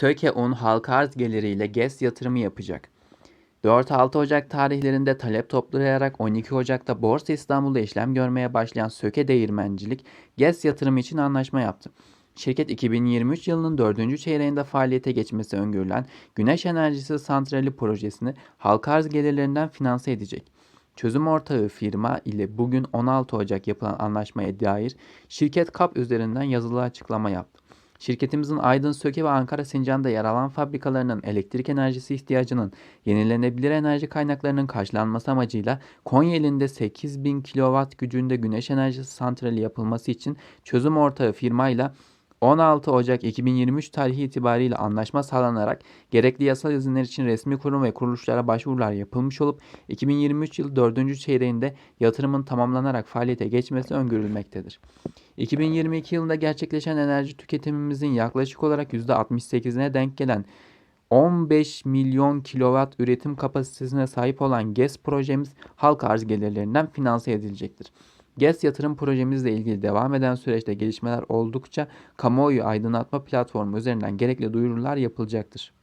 Söke Un halka arz geliriyle GES yatırımı yapacak. 4-6 Ocak tarihlerinde talep toplayarak 12 Ocak'ta Borsa İstanbul'da işlem görmeye başlayan Söke Değirmencilik GES yatırımı için anlaşma yaptı. Şirket 2023 yılının 4. çeyreğinde faaliyete geçmesi öngörülen Güneş Enerjisi Santrali projesini halka arz gelirlerinden finanse edecek. Çözüm ortağı firma ile bugün 16 Ocak yapılan anlaşmaya dair şirket KAP üzerinden yazılı açıklama yaptı. Şirketimizin Aydın, Söke ve Ankara Sincan'da yer alan fabrikalarının elektrik enerjisi ihtiyacının yenilenebilir enerji kaynaklarının karşılanması amacıyla Konya ilinde 8000 kW gücünde güneş enerjisi santrali yapılması için çözüm ortağı firmayla 16 Ocak 2023 tarihi itibariyle anlaşma sağlanarak gerekli yasal izinler için resmi kurum ve kuruluşlara başvurular yapılmış olup 2023 yıl 4. çeyreğinde yatırımın tamamlanarak faaliyete geçmesi öngörülmektedir. 2022 yılında gerçekleşen enerji tüketimimizin yaklaşık olarak %68'ine denk gelen 15 milyon kilowatt üretim kapasitesine sahip olan GES projemiz halk arz gelirlerinden finanse edilecektir. GES yatırım projemizle ilgili devam eden süreçte gelişmeler oldukça kamuoyu aydınlatma platformu üzerinden gerekli duyurular yapılacaktır.